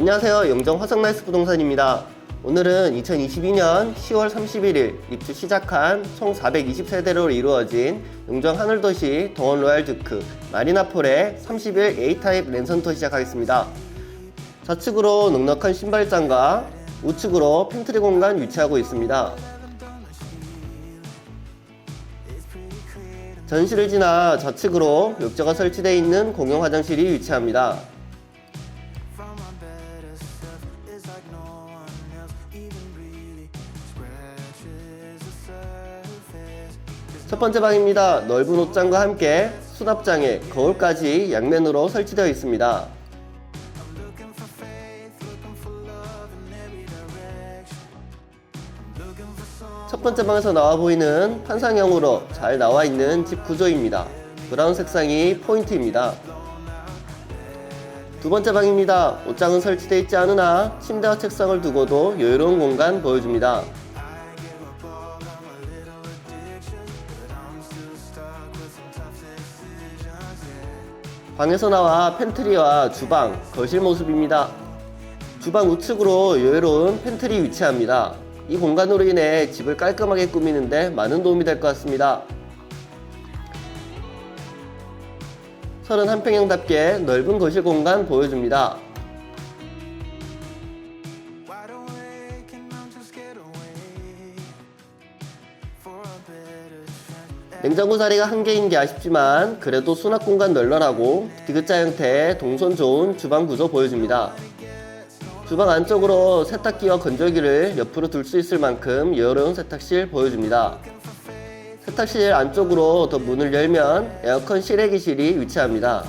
안녕하세요. 영정 화성나이스 부동산입니다. 오늘은 2022년 10월 31일 입주 시작한 총 420세대로 이루어진 영정 하늘도시 동원 로얄듀크 마리나폴의 31 A타입 랜선터 시작하겠습니다. 좌측으로 넉넉한 신발장과 우측으로 팬트리 공간 위치하고 있습니다. 전시를 지나 좌측으로 욕조가 설치되어 있는 공용 화장실이 위치합니다. 첫 번째 방입니다. 넓은 옷장과 함께 수납장에 거울까지 양면으로 설치되어 있습니다. 첫 번째 방에서 나와 보이는 판상형으로 잘 나와 있는 집 구조입니다. 브라운 색상이 포인트입니다. 두 번째 방입니다. 옷장은 설치되어 있지 않으나 침대와 책상을 두고도 여유로운 공간 보여줍니다. 방에서 나와 팬트리와 주방, 거실 모습입니다. 주방 우측으로 여유로운 팬트리 위치합니다. 이 공간으로 인해 집을 깔끔하게 꾸미는데 많은 도움이 될 것 같습니다. 31평형답게 넓은 거실 공간 보여줍니다. 냉장고 자리가 한 개인 게 아쉽지만 그래도 수납 공간 널널하고 디귿자 형태의 동선 좋은 주방 구조 보여줍니다. 주방 안쪽으로 세탁기와 건조기를 옆으로 둘 수 있을 만큼 여유로운 세탁실 보여줍니다. 세탁실 안쪽으로 더 문을 열면 에어컨 실외기실이 위치합니다.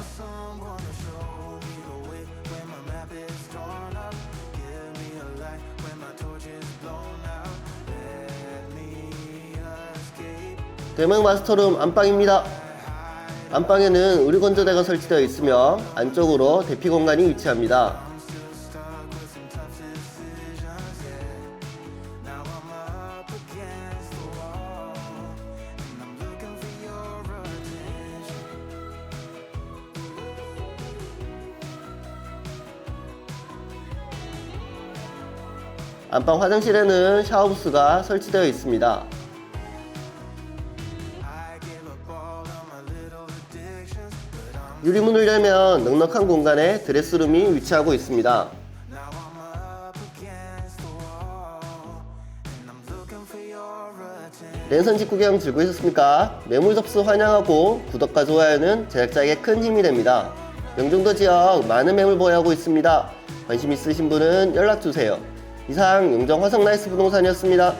대명 마스터룸 안방입니다. 안방에는 의류 건조대가 설치되어 있으며 안쪽으로 대피 공간이 위치합니다. 안방 화장실에는 샤워부스가 설치되어 있습니다. 유리문을 열면 넉넉한 공간에 드레스룸이 위치하고 있습니다. 랜선 직구경 즐거우셨습니까? 매물 접수 환영하고 구독과 좋아요는 제작자에게 큰 힘이 됩니다. 영종도 지역 많은 매물 보유하고 있습니다. 관심 있으신 분은 연락주세요. 이상 영정 화성나이스 부동산이었습니다.